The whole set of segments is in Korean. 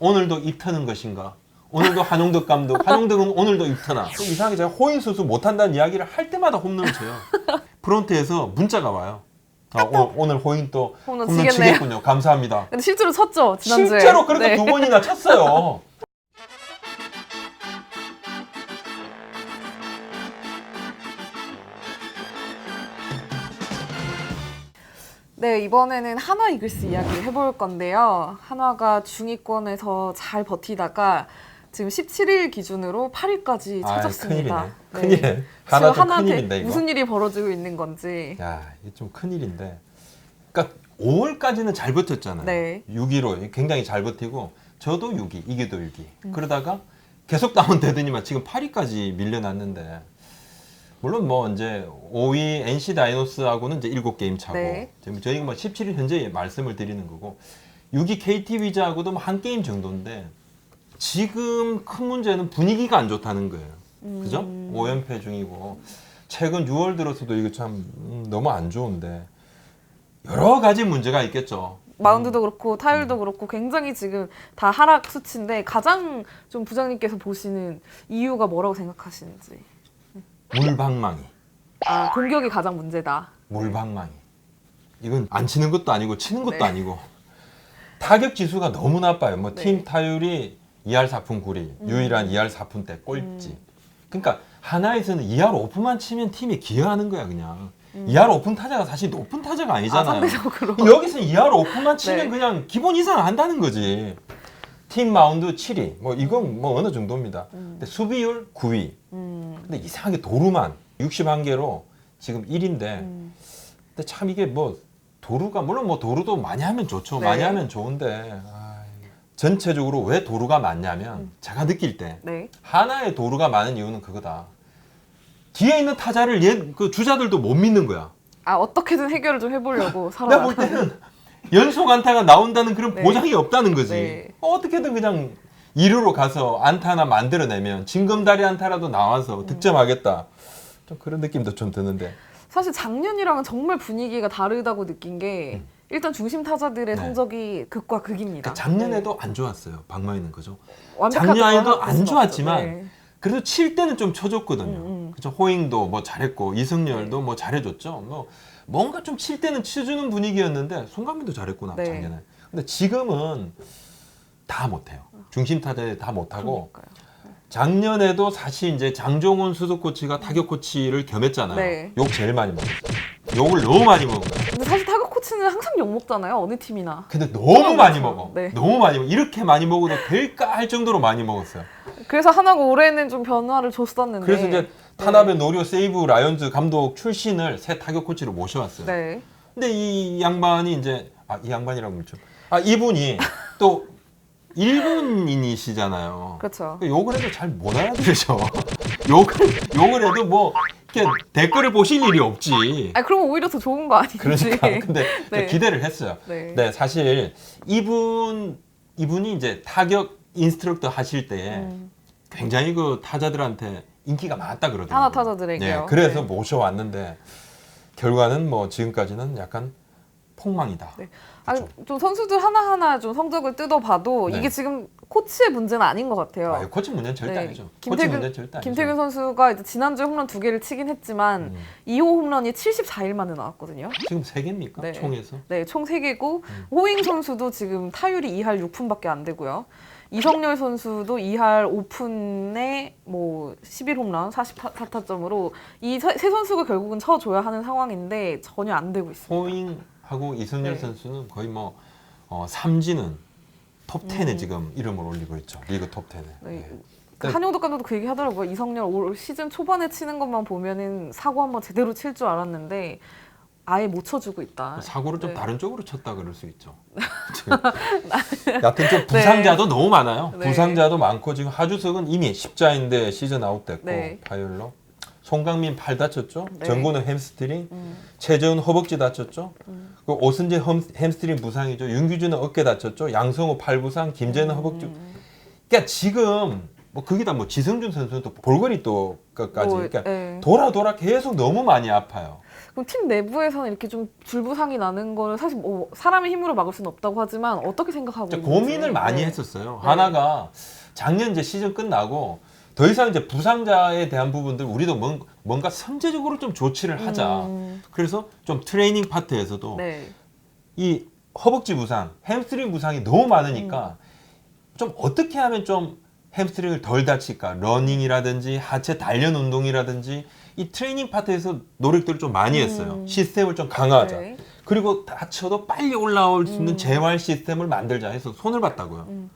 오늘도 입터는 것인가? 오늘도 한용덕 감독, 한용덕은 오늘도 입터나? 좀 이상하게 제가 호인 수수 못한다는 이야기를 할 때마다 홈런을 쳐요. 프론트에서 문자가 와요. 아, 오, 오늘 호인 또 홈런 홈런 치겠네요. 치겠군요. 감사합니다. 근데 실제로 쳤죠 지난주에. 실제로 그렇게 네. 두 번이나 쳤어요. 네, 이번에는 한화 이글스 이야기를 해볼 건데요. 한화가 중위권에서 잘 버티다가 지금 17일 기준으로 8위까지 아, 찾았습니다. 큰일이네. 큰일이네. 지금 하나 좀 한화한테 큰일인데. 무슨 일이 벌어지고 있는 건지. 야, 이게 좀 큰일인데. 그러니까 5월까지는 잘 버텼잖아요. 네. 6위로 굉장히 잘 버티고 저도 6위, 이기도 6위. 음. 그러다가 계속 다운되더니만 지금 8위까지 밀려났는데 물론 뭐 이제 5위 NC 다이노스하고는 이제 7게임 차고 네. 지금 저희가 뭐 17일 현재 말씀을 드리는 거고 6위 KT 위즈하고도 뭐 한 게임 정도인데 지금 큰 문제는 분위기가 안 좋다는 거예요. 그죠? 음. 5연패 중이고 최근 6월 들어서도 이거 참 음, 너무 안 좋은데 여러 가지 문제가 있겠죠. 마운드도 그렇고 음. 타율도 그렇고 굉장히 지금 다 하락 수치인데 가장 좀 부장님께서 보시는 이유가 뭐라고 생각하시는지. 물방망이, 아 공격이 가장 문제다. 물방망이. 이건 안 치는 것도 아니고 치는 것도 네. 아니고 타격 지수가 너무 나빠요. 뭐 네. 팀 타율이 2할 4푼 9리, 음. 유일한 2할 4푼 대 꼴찌. 그러니까 하나에서는 2할 오픈만 치면 팀이 기여하는 거야 그냥. 2할 오픈 타자가 사실 높은 타자가 아 아니잖아요. 상대적으로. 여기서 2할 오픈만 치면 네. 그냥 기본 이상 한다는 거지. 팀 마운드 7위. 뭐 이건 뭐 어느 정도입니다. 근데 수비율 9위. 음, 근데 이상하게 도루만 61개로 지금 1인데 음. 근데 참 이게 뭐 도루가 물론 뭐 도루도 많이 하면 좋죠. 네. 많이 하면 좋은데 전체적으로 왜 도루가 많냐면 제가 느낄 때 네. 하나의 도루가 많은 이유는 그거다. 뒤에 있는 타자를 얘 그 주자들도 못 믿는 거야. 아 어떻게든 해결을 좀 해보려고 내가 볼. 때는 연속 안타가 나온다는 그런 네. 보장이 없다는 거지. 네. 어떻게든 그냥 2루로 가서 안타 하나 만들어내면 징검다리 안타라도 음. 나와서 득점하겠다. 좀 그런 느낌도 좀 드는데. 사실 작년이랑은 정말 분위기가 다르다고 느낀 게 일단 중심 타자들의 음. 네. 성적이 극과 극입니다. 그러니까 작년에도 안 좋았어요. 박마이는 그죠? 네. 완벽하다고 작년에도 할안 좋았지만. 네. 그래도 칠 때는 좀 쳐줬거든요. 음, 음. 그죠? 호잉도 뭐 잘했고 이승열도 네. 뭐 잘해줬죠. 뭐 뭔가 좀 칠 때는 쳐주는 분위기였는데 송강민도 잘했구나 네. 작년에. 근데 지금은 다 못해요. 중심 타자에 다 못하고 그러니까요. 작년에도 사실 이제 장종훈 수석 코치가 타격 코치를 겸했잖아요. 네. 욕 제일 많이 먹었어요. 욕을 너무 많이 먹은 거예요. 근데 사실 타격 코치는 항상 욕 먹잖아요. 어느 팀이나. 근데 너무 많이. 먹어. 네. 너무 많이 먹어. 이렇게 많이 먹어도 될까 할 정도로 많이 먹었어요. 그래서 하나가 올해는 좀 변화를 줬었는데. 그래서 이제 타나베 노리오 세이브 라이온즈 감독 출신을 새 타격 코치로 모셔왔어요. 네. 근데 이 양반이 이제 아 이 양반이라고 그러죠. 아 이분이 또 일본인이시잖아요. 그렇죠. 욕을 해도 잘 못 알아들으셔. 욕을 욕을 해도 뭐 이렇게 댓글을 보실 일이 없지. 아 그러면 오히려 더 좋은 거 아니지? 그러니까 근데 네. 기대를 했어요. 네. 네 사실 이분 이분이 이제 타격 인스트럭터 하실 때 음. 굉장히 그 타자들한테 인기가 많다 그러더라고요. 하나 타자들에게요. 네, 그래서 네. 모셔왔는데 결과는 뭐 지금까지는 약간 폭망이다. 네. 아. 좀 선수들 하나하나 좀 성적을 뜯어봐도 네. 이게 지금 코치의 문제는 아닌 것 같아요. 아, 코치 문제는 절대 네. 아니죠. 김태균- 문제는 절대 아니죠. 김태균 선수가 이제 지난주에 홈런 두 개를 치긴 했지만 음. 2호 홈런이 74일 만에 나왔거든요. 지금 세 개입니까? 네. 총에서? 네, 총 3개고 음. 호잉 선수도 지금 타율이 2할 6푼밖에 안 되고요. 이성열 선수도 2할 5푼에 뭐 11홈런 44타점으로 이 세 선수가 결국은 쳐줘야 하는 상황인데 전혀 안 되고 있습니다. 호잉하고 이승열 네. 선수는 거의 뭐 어, 삼진은 톱 10에 음. 지금 이름을 올리고 있죠. 리그 톱 10에. 네. 네. 그 네. 한용덕 감독도 그 얘기 하더라고요. 이성열 올 시즌 초반에 치는 것만 보면은 사고 한번 제대로 칠 줄 알았는데 아예 못 쳐주고 있다. 사고를 좀 네. 다른 쪽으로 쳤다 그럴 수 있죠. 여튼 좀 네. 부상자도 너무 많아요. 네. 부상자도 많고 지금 하주석은 이미 십자인데 시즌 아웃됐고 네. 파열로 송강민 팔 다쳤죠. 네. 정근우 햄스트링, 음, 최재훈 허벅지 다쳤죠. 음. 그 오순재 햄, 햄스트링 부상이죠. 윤규준은 어깨 다쳤죠. 양성호 팔 부상, 김재는 허벅지. 음. 그러니까 지금 뭐 거기다 뭐 지성준 선수는 또 볼거리 또 끝까지 뭐, 그러니까 네. 돌아 돌아 계속 너무 많이 아파요. 그럼 팀 내부에서는 이렇게 좀 불부상이 나는 거는 사실 뭐 사람의 힘으로 막을 수는 없다고 하지만 어떻게 생각하고 있는지. 고민을 많이 네. 했었어요. 네. 하나가 작년 이제 시즌 끝나고 더 이상 이제 부상자에 대한 부분들 우리도 뭔, 뭔가 선제적으로 좀 조치를 하자. 음, 그래서 좀 트레이닝 파트에서도 네. 이 허벅지 부상, 햄스트링 부상이 너무 많으니까 좀 어떻게 하면 좀 햄스트링을 덜 다칠까? 러닝이라든지 하체 단련 운동이라든지 이 트레이닝 파트에서 노력들을 좀 많이 했어요. 음. 시스템을 좀 강화하자. 네. 그리고 다쳐도 빨리 올라올 수 있는 음. 재활 시스템을 만들자 해서 손을 봤다고요. 음.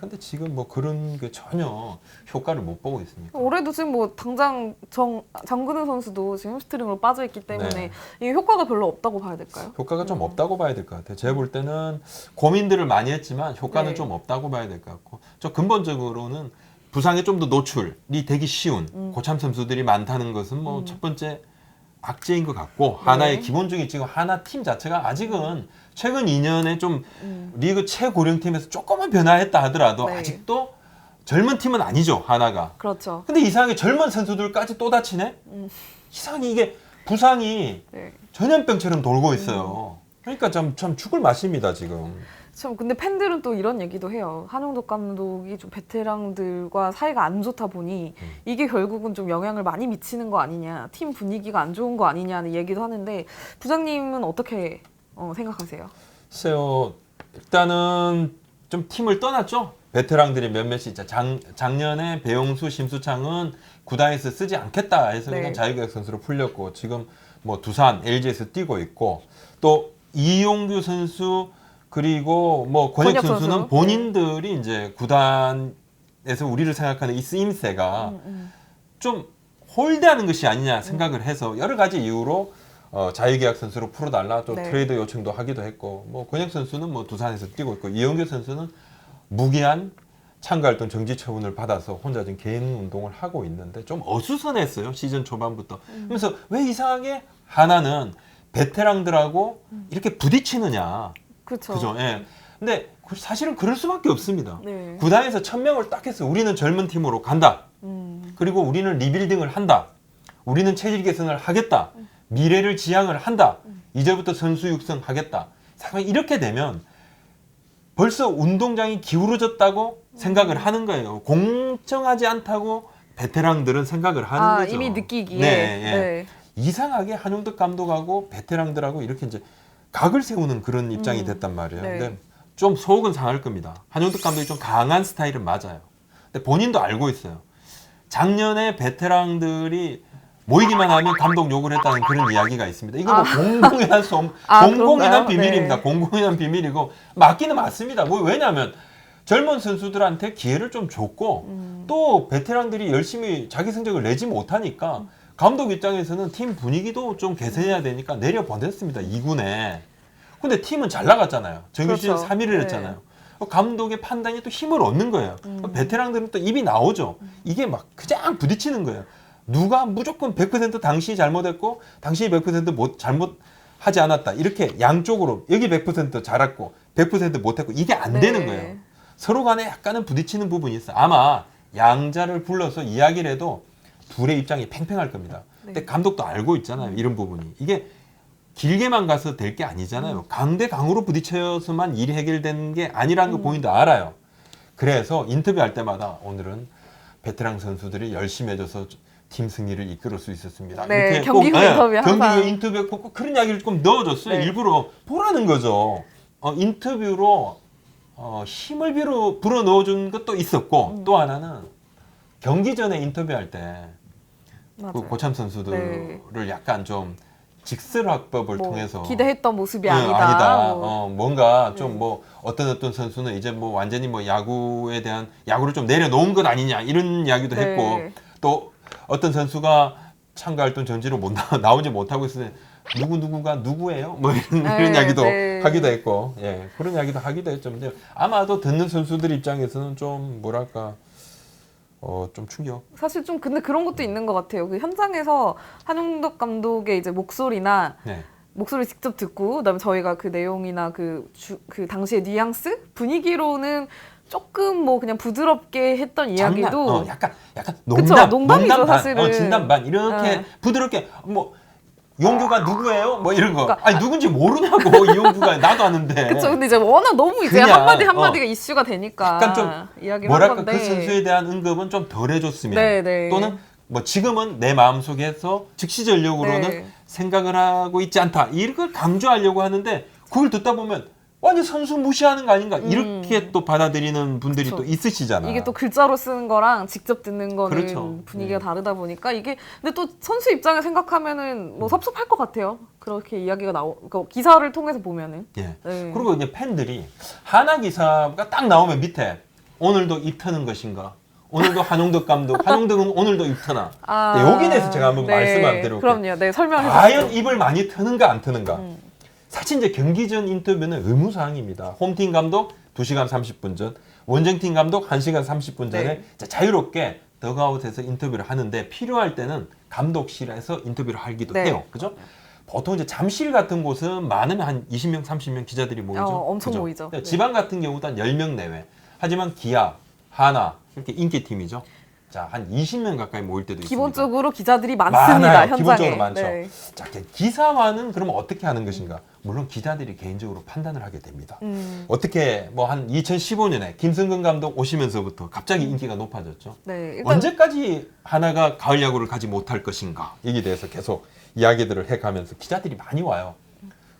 근데 지금 뭐 그런 게 전혀 효과를 못 보고 있습니다. 올해도 지금 뭐 당장 정 장근우 선수도 지금 햄스트링으로 빠져 있기 때문에 네. 이게 효과가 별로 없다고 봐야 될까요? 효과가 좀 음. 없다고 봐야 될 것 같아요. 제가 볼 때는 고민들을 많이 했지만 효과는 네. 좀 없다고 봐야 될 것 같고, 저 근본적으로는 부상에 좀 더 노출이 되기 쉬운 음. 고참 선수들이 많다는 것은 뭐 음. 첫 번째 악재인 것 같고 하나의 네. 기본적인 지금 하나 팀 자체가 아직은 최근 2년에 좀 음. 리그 최고령 팀에서 조금만 변화했다 하더라도 네. 아직도 젊은 팀은 아니죠 하나가. 그렇죠. 근데 이상하게 젊은 선수들까지 또 다치네? 음. 이상하게 이게 부상이 네. 전염병처럼 돌고 있어요. 음. 그러니까 참, 참 죽을 맛입니다, 지금. 참 근데 팬들은 또 이런 얘기도 해요. 한용덕 감독이 좀 베테랑들과 사이가 안 좋다 보니 음. 이게 결국은 좀 영향을 많이 미치는 거 아니냐, 팀 분위기가 안 좋은 거 아니냐는 얘기도 하는데 부장님은 어떻게 어, 생각하세요? 글쎄요, 일단은 좀 팀을 떠났죠? 베테랑들이 몇몇이 있자. 작, 작년에 배용수, 심수창은 구단에서 쓰지 않겠다 해서 네. 그냥 자유계약 선수로 풀렸고, 지금 뭐 두산, LG에서 뛰고 있고, 또 이용규 선수, 그리고 뭐 권혁, 권혁 선수는 선수. 본인들이 이제 구단에서 우리를 생각하는 이 쓰임새가 음, 음. 좀 홀대하는 것이 아니냐 생각을 해서 여러 가지 이유로 어, 자유계약 선수로 풀어달라 또 네. 트레이드 요청도 하기도 했고 뭐 권혁 선수는 뭐 두산에서 뛰고 있고 이영규 선수는 무기한 참가 활동 정지 처분을 받아서 혼자 지금 개인 운동을 하고 있는데 좀 어수선했어요 시즌 초반부터 그래서 왜 이상하게 하나는 베테랑들하고 이렇게 부딪히느냐 그렇죠. 그죠 예 근데 그 사실은 그럴 수밖에 없습니다 네. 구단에서 천 명을 딱 해서 우리는 젊은 팀으로 간다 음, 그리고 우리는 리빌딩을 한다. 우리는 체질 개선을 하겠다. 미래를 지향을 한다. 이제부터 선수 육성하겠다. 상당히 이렇게 되면 벌써 운동장이 기울어졌다고 생각을 하는 거예요. 공정하지 않다고 베테랑들은 생각을 하는 아 거죠. 이미 느끼기에. 네, 예. 네. 이상하게 한용덕 감독하고 베테랑들하고 이렇게 이제 각을 세우는 그런 입장이 음. 됐단 말이에요. 네. 근데 좀 속은 상할 겁니다. 한용덕 감독이 좀 강한 스타일은 맞아요. 근데 본인도 알고 있어요. 작년에 베테랑들이 모이기만 하면 감독 욕을 했다는 그런 이야기가 있습니다. 이거 뭐 공공연한 솜, 아, 공공연한 그런가요? 비밀입니다. 네. 공공연한 비밀이고 맞기는 맞습니다. 뭐 왜냐하면 젊은 선수들한테 기회를 좀 줬고 음. 또 베테랑들이 열심히 자기 성적을 내지 못하니까 감독 입장에서는 팀 분위기도 좀 개선해야 되니까 내려 보냈습니다. 2군에. 근데 팀은 잘 나갔잖아요. 정규 시즌 그렇죠. 3위를 네. 했잖아요. 감독의 판단이 또 힘을 얻는 거예요. 음. 베테랑들은 또 입이 나오죠. 이게 막 그냥 부딪히는 거예요. 누가 무조건 100% 당신이 잘못했고 당신이 100%못 잘못하지 않았다. 이렇게 양쪽으로 여기 100% 잘했고 100% 못했고 이게 안 네. 되는 거예요. 서로 간에 약간은 부딪히는 부분이 있어요. 아마 양자를 불러서 이야기를 해도 둘의 입장이 팽팽할 겁니다. 근데 네. 감독도 알고 있잖아요. 이런 부분이. 이게 길게만 가서 될 게 아니잖아요. 강대 강으로 부딪혀서만 일이 해결되는 게 아니라는 거 음. 본인도 알아요. 그래서 인터뷰할 때마다 오늘은 베테랑 선수들이 열심히 해줘서 팀 승리를 이끌을 수 있었습니다. 네, 이렇게 경기 꼭, 후 예, 인터뷰에 경기 항상. 후 인터뷰에 꼭, 꼭 그런 이야기를 좀 넣어줬어요. 네. 일부러 보라는 거죠. 어, 인터뷰로 어, 힘을 빌어 불어 넣어준 것도 있었고 음. 또 하나는 경기 전에 인터뷰할 때 그 맞아요. 고참 선수들을 약간 좀 직설화법을 뭐 통해서 기대했던 모습이 응, 아니다. 아니다. 뭐. 어, 뭔가 네. 좀뭐 어떤 어떤 선수는 이제 뭐 완전히 뭐 야구에 대한 야구를 좀 내려놓은 것 아니냐 이런 이야기도 네. 했고 또 어떤 선수가 참가 활동 전지로 못 나, 나오지 못하고 때 누구 누구가 누구예요? 뭐 이런, 네, 이런 이야기도 네. 하기도 했고 예 그런 이야기도 하기도 했죠. 근데 아마도 듣는 선수들 입장에서는 좀 뭐랄까 어좀 충격. 사실 좀 근데 그런 것도 있는 것 같아요. 그 현장에서 한용덕 감독의 이제 목소리나 네. 목소리 직접 듣고 그다음에 저희가 그 내용이나 그, 주, 그 당시의 뉘앙스 분위기로는 조금 뭐 그냥 부드럽게 했던 이야기도 어, 약간 약간 그쵸, 농담, 농담이죠, 농담 반, 사실은. 어, 진담 반 이렇게 네. 부드럽게 뭐 이용규가 누구예요? 뭐 이런 거. 그러니까- 아니 누군지 모르냐고 이용규가 나도 아는데. 그렇죠. 근데 이제 워낙 너무 이제 그냥, 한마디 한마디가 어. 이슈가 되니까 약간 좀 이야기를 뭐랄까 한 건데. 그 선수에 대한 언급은 좀 덜 해줬으면 네, 네. 또는 뭐 지금은 내 마음속에서 즉시 전력으로는 네. 생각을 하고 있지 않다 이걸 강조하려고 하는데 그걸 듣다 보면 완전 선수 무시하는 거 아닌가 이렇게 또 받아들이는 분들이 음. 그쵸. 또 있으시잖아. 이게 또 글자로 쓰는 거랑 직접 듣는 거는 그렇죠. 분위기가 네. 다르다 보니까 이게 근데 또 선수 입장에 생각하면은 뭐 섭섭할 것 같아요. 그렇게 이야기가 나오 그 기사를 통해서 보면은. 예. 네. 그리고 이제 팬들이 하나 기사가 딱 나오면 밑에 오늘도 입터는 것인가? 오늘도 한용덕 감독, 한용덕은 오늘도 입터나? 아, 네, 여기 대해서 제가 한번 말씀을 드려볼게요. 그럼요. 네, 설명해 과연 주시죠. 입을 많이 트는가 안 트는가? 음. 사실 이제 경기 전 인터뷰는 의무 사항입니다. 홈팀 감독 2시간 30분 전, 원정팀 감독 1시간 30분 전에 네. 자, 자유롭게 더그아웃에서 인터뷰를 하는데 필요할 때는 감독실에서 인터뷰를 하기도 네. 해요. 그죠? 보통 이제 잠실 같은 곳은 많으면 한 20명, 30명 기자들이 모이죠. 어, 엄청 그죠? 모이죠. 네, 네. 지방 같은 경우도 한 10명 내외. 하지만 기아, 하나 이렇게 인기팀이죠. 자, 한 20명 가까이 모일 때도 있습니다. 기본적으로 기자들이 많습니다. 많아요. 현장에. 기본적으로 많죠. 네. 자, 기사화는 그러면 어떻게 하는 것인가? 물론 기자들이 개인적으로 판단을 하게 됩니다. 음, 어떻게 뭐 한 2015년에 김승근 감독 오시면서부터 갑자기 인기가 높아졌죠. 네. 일단 언제까지 하나가 가을 야구를 가지 못할 것인가? 여기에 대해서 계속 이야기들을 해가면서 기자들이 많이 와요.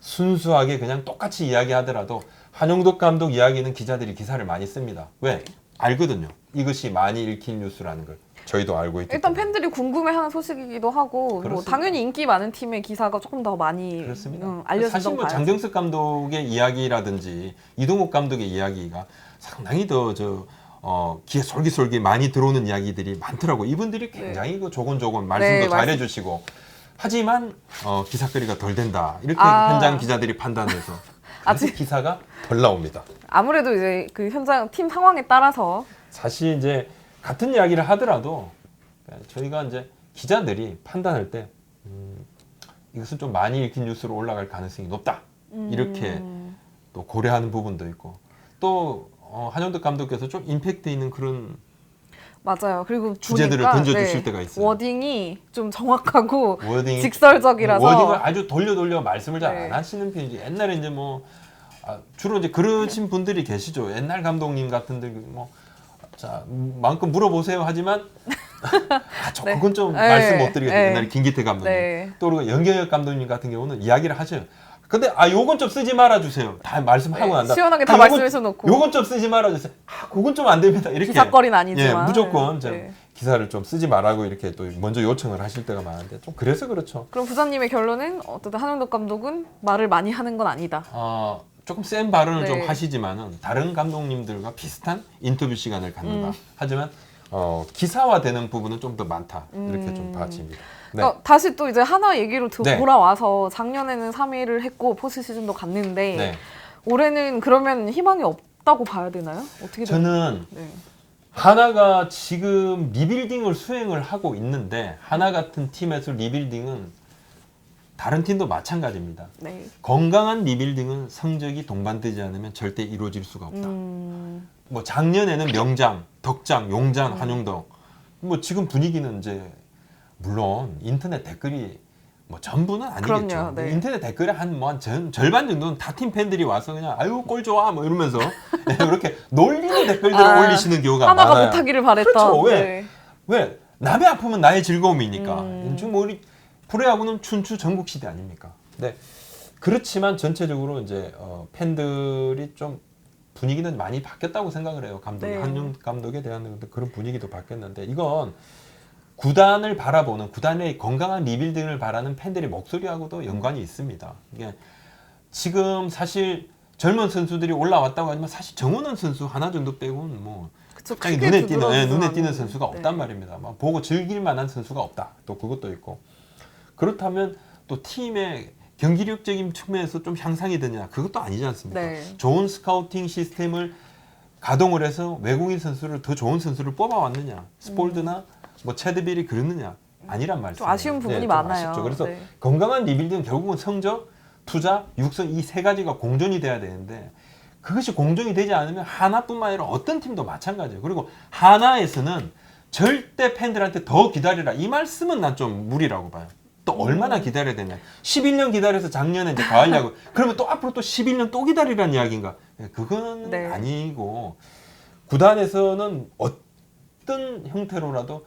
순수하게 그냥 똑같이 이야기하더라도 한용덕 감독 이야기는 기자들이 기사를 많이 씁니다. 왜? 알거든요. 이것이 많이 읽힌 뉴스라는 걸 저희도 알고 있기 일단 때문에. 팬들이 궁금해하는 소식이기도 하고 뭐 그렇습니다. 당연히 인기 많은 팀의 기사가 조금 더 많이 그렇습니다. 음, 알려진다고 뭐. 장정석 감독의 이야기라든지 이동욱 감독의 이야기가 상당히 더저 어, 귀에 솔깃솔깃 많이 들어오는 이야기들이 많더라고. 이분들이 굉장히 그 조곤조곤 말씀도 네, 말씀- 잘해주시고 하지만 어, 기사거리가 덜 된다. 이렇게 아. 현장 기자들이 판단해서 아직 기사가 덜 나옵니다. 아무래도 이제 그 현장 팀 상황에 따라서 사실 이제 같은 이야기를 하더라도 저희가 이제 기자들이 판단할 때 음, 이것은 좀 많이 읽힌 뉴스로 올라갈 가능성이 높다. 이렇게 음, 또 고려하는 부분도 있고 또 어, 한영덕 감독께서 좀 임팩트 있는 그런 맞아요. 그리고 주제들을 보니까, 던져주실 때가 있어요. 워딩이 좀 정확하고 워딩 직설적이라서 워딩을 아주 돌려 돌려 말씀을 잘안 네. 하시는 편이지 옛날에 이제 뭐 아, 주로 이제 그러신 분들이 계시죠 옛날 감독님 같은데 뭐 자, 마음껏 물어보세요 하지만 아, 저 네. 그건 좀 네. 말씀 못 드리겠어요. 네. 옛날에 김기태 감독님. 네. 또 그리고 연경혁 감독님 같은 경우는 이야기를 하셔요. 근데 아 요건 좀 쓰지 말아 주세요. 다 말씀하고 네, 난다. 시원하게 다 아, 요건- 말씀해 놓고. 요건 좀 쓰지 말아 주세요. 아, 그건 좀 안 됩니다. 이렇게 기사거리는 아니지만. 예, 무조건 좀 네. 기사를 좀 쓰지 말라고 이렇게 또 먼저 요청을 하실 때가 많은데 좀 그래서 그렇죠. 그럼 부장님의 결론은 어쨌든 한영덕 감독은 말을 많이 하는 건 아니다. 어, 조금 센 발언을 네. 좀 하시지만은 다른 감독님들과 비슷한 인터뷰 시간을 갖는다. 음. 하지만 어, 기사화되는 부분은 좀 더 많다. 이렇게 좀 음. 봐집니다. 네. 어, 다시 또 이제 하나 얘기로 도- 네. 돌아와서 작년에는 3위를 했고 포스트 시즌도 갔는데 네. 올해는 그러면 희망이 없다고 봐야 되나요? 어떻게? 저는 네. 하나가 지금 리빌딩을 수행을 하고 있는데 하나 같은 팀에서 리빌딩은 다른 팀도 마찬가지입니다. 네. 건강한 리빌딩은 성적이 동반되지 않으면 절대 이루어질 수가 없다. 음, 뭐 작년에는 명장, 덕장, 용장, 음. 한용덕. 뭐 지금 분위기는 이제 물론 인터넷 댓글이 뭐 전부는 아니겠죠. 그럼요, 네. 인터넷 댓글에 한뭐 절반 정도는 다 팀 팬들이 와서 그냥 아유 꼴 좋아 뭐 이러면서 이렇게 놀리는 댓글들을 아, 올리시는 경우가 하나가 많아요. 못하기를 바랬던. 그렇죠. 왜? 네. 왜 남의 아픔은 나의 즐거움이니까. 음. 지금 뭐 우리 프로야구는 춘추 전국 시대 아닙니까? 네. 그렇지만 전체적으로 이제 어, 팬들이 좀 분위기는 많이 바뀌었다고 생각을 해요. 감독이 네. 한용 감독에 대한 그런 분위기도 바뀌었는데 이건 구단을 바라보는 구단의 건강한 리빌딩을 바라는 팬들의 목소리하고도 연관이 있습니다. 이게 지금 사실 젊은 선수들이 올라왔다고 하지만 사실 정원원 선수 하나 정도 빼고는 뭐 그쵸, 갑자기 눈에 띄는 예, 두드러지는 눈에 띄는. 선수가 네. 없단 말입니다. 막 보고 즐길 만한 선수가 없다. 또 그것도 있고 그렇다면 또 팀의 경기력적인 측면에서 좀 향상이 되냐 그것도 아니지 않습니까? 네. 좋은 스카우팅 시스템을 가동을 해서 외국인 선수를 더 좋은 선수를 뽑아왔느냐 스폴드나 뭐 체드빌이 그렇느냐 아니란 말씀. 좀 아쉬운 부분이 많아요. 그래서 네. 건강한 리빌딩은 결국은 성적, 투자, 육성 이 세 가지가 공존이 돼야 되는데 그것이 공존이 되지 않으면 하나뿐만 아니라 어떤 팀도 마찬가지예요. 그리고 하나에서는 절대 팬들한테 더 기다리라 이 말씀은 난 좀 무리라고 봐요. 또 얼마나 기다려야 되냐. 11년 기다려서 작년에 이제 가을 야구. 그러면 또 앞으로 또 11년 또 기다리라는 이야기인가? 예, 그건 네. 아니고 구단에서는 어떤 형태로라도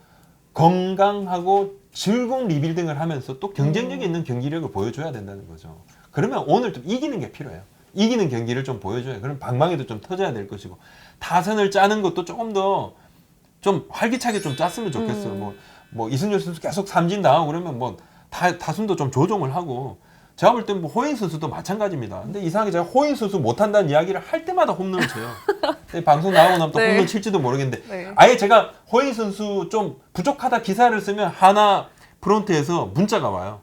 건강하고 즐거운 리빌딩을 하면서 또 경쟁력 음. 있는 경기력을 보여줘야 된다는 거죠. 그러면 오늘 좀 이기는 게 필요해요. 이기는 경기를 좀 보여줘야. 그럼 방망이도 좀 터져야 될 것이고 타선을 짜는 것도 조금 더 좀 활기차게 좀 짰으면 좋겠어요. 음. 뭐, 뭐 이승열 선수 계속 삼진 당하고 그러면 뭐 타, 타순도 좀 조정을 하고 제가 볼땐뭐 호잉 선수도 마찬가지입니다. 근데 이상하게 제가 호잉 선수 못한다는 이야기를 할 때마다 홈런을 쳐요. 방송 나오고 나면 또 네. 홈런 칠지도 모르겠는데 네. 아예 제가 호잉 선수 좀 부족하다 기사를 쓰면 하나 프론트에서 문자가 와요.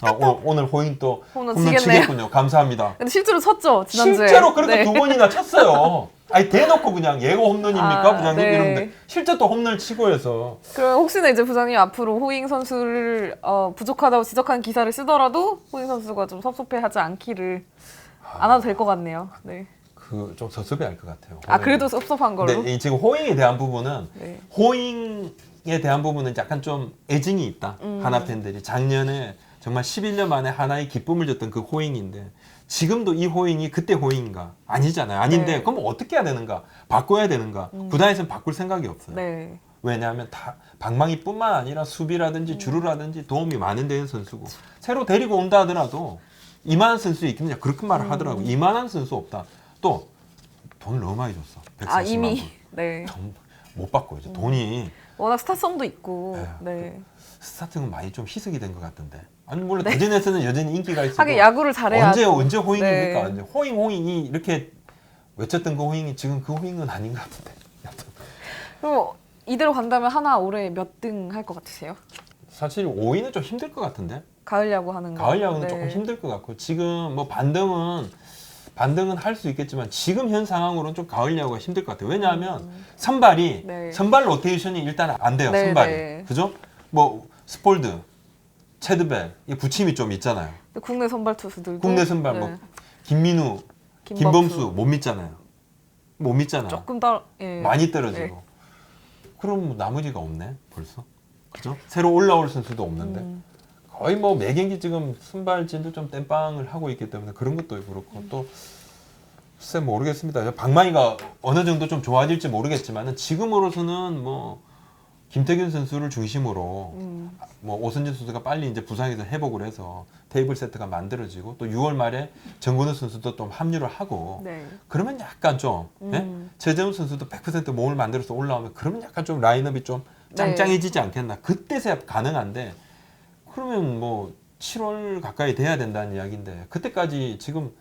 아, 오, 오늘 호잉 또 홈런 홈런. 치겠군요. 감사합니다. 근데 실제로 쳤죠 지난주에. 실제로 그렇게 네. 두 번이나 쳤어요. 아니 대놓고 그냥 예고 홈런입니까 아, 부장님 네. 이러는데 실제 또 홈런을 치고 해서 그럼 혹시나 이제 부장님 앞으로 호잉 선수를 어, 부족하다고 지적하는 기사를 쓰더라도 호잉 선수가 좀 섭섭해하지 않기를 안 해도 될 것 같네요. 네. 그 좀 섭섭해할 것 같아요. 아 그래도 섭섭한 걸로. 근데 이 지금 호잉에 대한 부분은 네. 호잉에 대한 부분은 약간 좀 애증이 있다. 음. 하나 팬들이 작년에 정말 11년 만에 하나의 기쁨을 줬던 그 호잉인데 지금도 이 호잉이 그때 호잉인가? 아니잖아요. 아닌데 네. 그럼 어떻게 해야 되는가? 바꿔야 되는가? 음. 구단에서는 바꿀 생각이 없어요. 네. 왜냐하면 다 방망이뿐만 아니라 음. 수비라든지 주루라든지 도움이 많은 데는 선수고 새로 데리고 온다 하더라도 이만한 선수 있겠느냐 그렇게 말을 하더라고 음. 이만한 선수 없다 또 돈을 너무 많이 줬어 140만 아 이미 원. 네. 정- 못 받고 이제 돈이 워낙 스타성도 있고. 네. 네. 스타팅은 많이 좀 희석이 된 것 같은데 아니 물론 대전에서는 여전히 인기가 있어도 하긴 야구를 잘해야. 언제 언제 호잉입니까 네. 호잉 호잉이 이렇게 외쳤던 그 호잉이 지금 그 호잉은 아닌 것 같은데. 그럼 이대로 간다면 하나 올해 몇 등 할 것 같으세요? 사실 5위는 좀 힘들 것 같은데 가을 야구 하는 거. 가을 야구는 네. 조금 힘들 것 같고 지금 뭐 반등은 반등은 할 수 있겠지만 지금 현 상황으로는 좀 가을 야구가 힘들 것 같아요. 왜냐하면 선발이 음. 네. 선발 로테이션이 일단 안 돼요. 네, 선발이 네. 그죠? 뭐 스폴드, 체드벨 이 부침이 좀 있잖아요. 국내 선발 투수들도 국내 선발 네. 뭐 김민우, 김범수, 못 믿잖아요. 못 믿잖아. 조금 더 예. 많이 떨어지고. 네. 그럼 뭐 나머지가 없네 벌써. 그죠? 새로 올라올 선수도 없는데. 음. 거의 뭐 매경기 지금 순발진도 좀 땜빵을 하고 있기 때문에 그런 것도 그렇고 음. 또 글쎄 모르겠습니다. 방망이가 어느 정도 좀 좋아질지 모르겠지만은 지금으로서는 뭐 김태균 선수를 중심으로 음. 뭐 오선진 선수가 빨리 이제 부상에서 회복을 해서 테이블 세트가 만들어지고 또 6월 말에 정근우 선수도 좀 합류를 하고 네. 그러면 약간 좀 예? 음. 최재훈 선수도 100% 몸을 만들어서 올라오면 그러면 약간 좀 라인업이 좀 네. 짱짱해지지 않겠나 그때서야 가능한데 그러면 뭐 7월 가까이 돼야 된다는 이야기인데 그때까지 지금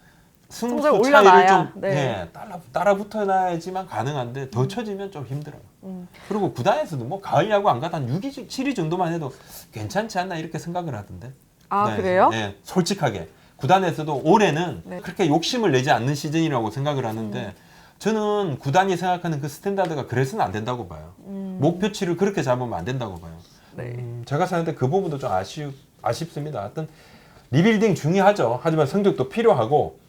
차이를 올려놔야, 좀 네. 예, 따라 따라 붙어놔야지만 가능한데 더 쳐지면 좀 힘들어요. 음. 그리고 구단에서도 뭐 가을 야구 안 가도 한 6위, 7위 정도만 해도 괜찮지 않나 이렇게 생각을 하던데. 아 네, 그래요? 네, 솔직하게 구단에서도 올해는 네. 그렇게 욕심을 내지 않는 시즌이라고 생각을 하는데 음. 저는 구단이 생각하는 그 스탠다드가 그래서는 안 된다고 봐요. 음. 목표치를 그렇게 잡으면 안 된다고 봐요. 네. 음, 제가 생각할 때 그 부분도 좀 아쉬, 아쉽습니다. 어떤 리빌딩 중요하죠. 하지만 성적도 필요하고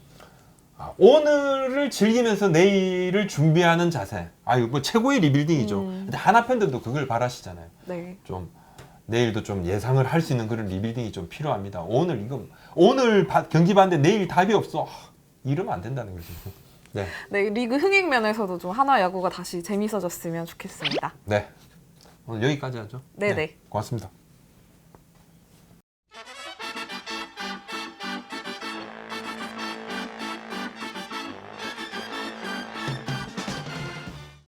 아, 오늘을 즐기면서 내일을 준비하는 자세. 아 이거 뭐 최고의 리빌딩이죠. 음. 근데 하나 팬들도 그걸 바라시잖아요. 네. 좀 내일도 좀 예상을 할 수 있는 그런 리빌딩이 좀 필요합니다. 오늘 이거 오늘 바- 경기 봤는데 내일 답이 없어. 아, 이러면 안 된다는 거죠. 네, 네 리그 흥행 면에서도 좀 하나 야구가 다시 재밌어졌으면 좋겠습니다. 네. 오늘 여기까지 하죠. 네, 네. 고맙습니다.